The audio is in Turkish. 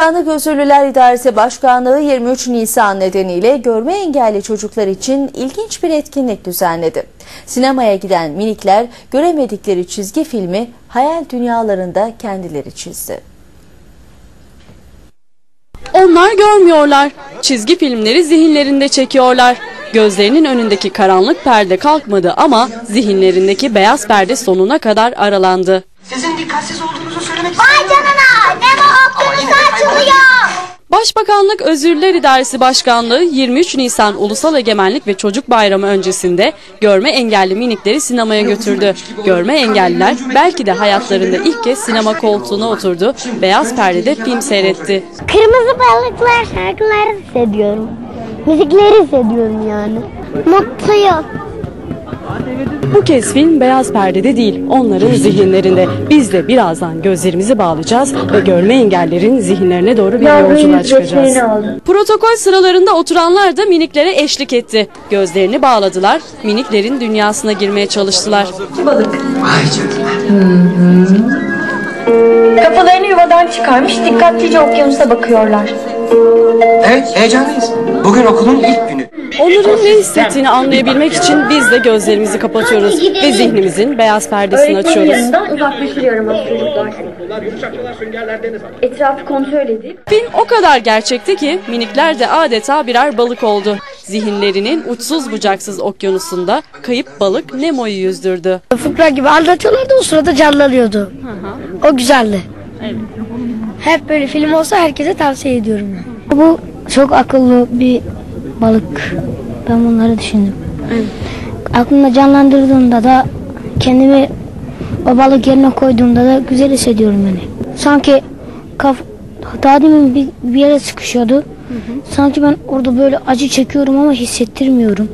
Başkanlık Özürlüler İdaresi Başkanlığı 23 Nisan nedeniyle görme engelli çocuklar için ilginç bir etkinlik düzenledi. Sinemaya giden minikler göremedikleri çizgi filmi hayal dünyalarında kendileri çizdi. Onlar görmüyorlar. Çizgi filmleri zihinlerinde çekiyorlar. Gözlerinin önündeki karanlık perde kalkmadı ama zihinlerindeki beyaz perde sonuna kadar aralandı. Sizin dikkatsiz olduğunuzu söylemek Vay istemiyorum. canına! Okyanusu açılıyor! Başbakanlık Özürler İdaresi Başkanlığı 23 Nisan Ulusal Egemenlik ve Çocuk Bayramı öncesinde görme engelli minikleri sinemaya götürdü. Görme engelliler belki de hayatlarında ilk kez sinema koltuğuna oturdu, beyaz perdede film seyretti. Kırmızı balıklar şarkıları hissediyorum. Müzikleri hissediyorum yani. Mutluyum. Bu kez film beyaz perdede değil, onların zihinlerinde. Biz de birazdan gözlerimizi bağlayacağız ve görme engellerin zihinlerine doğru bir yolculuğa çıkacağız. Protokol sıralarında oturanlar da miniklere eşlik etti. Gözlerini bağladılar, miniklerin dünyasına girmeye çalıştılar. Vay canına. Kafalarını yuvadan çıkarmış dikkatlice okyanusa bakıyorlar. Evet heyecanlıyız. Bugün okulun ilk günü. Onların ne hissettiğini anlayabilmek için biz de gözlerimizi kapatıyoruz ve zihnimizin beyaz perdesini açıyoruz. yanından çocuklar. Etrafı kontrol edip Film o kadar gerçekti ki minikler de adeta birer balık oldu. Zihinlerinin uçsuz bucaksız okyanusunda kayıp balık Nemo'yu yüzdürdü. fıkra gibi anlatıyorlardı o sırada canlanıyordu. O güzeldi. Hep böyle film olsa herkese tavsiye ediyorum. ben. Bu çok akıllı bir balık. Ben bunları düşündüm. Aklımda canlandırdığımda da kendimi o balık yerine koyduğumda da güzel hissediyorum yani. Sanki kaf daha demin bir, bir yere sıkışıyordu. Sanki ben orada böyle acı çekiyorum ama hissettirmiyorum.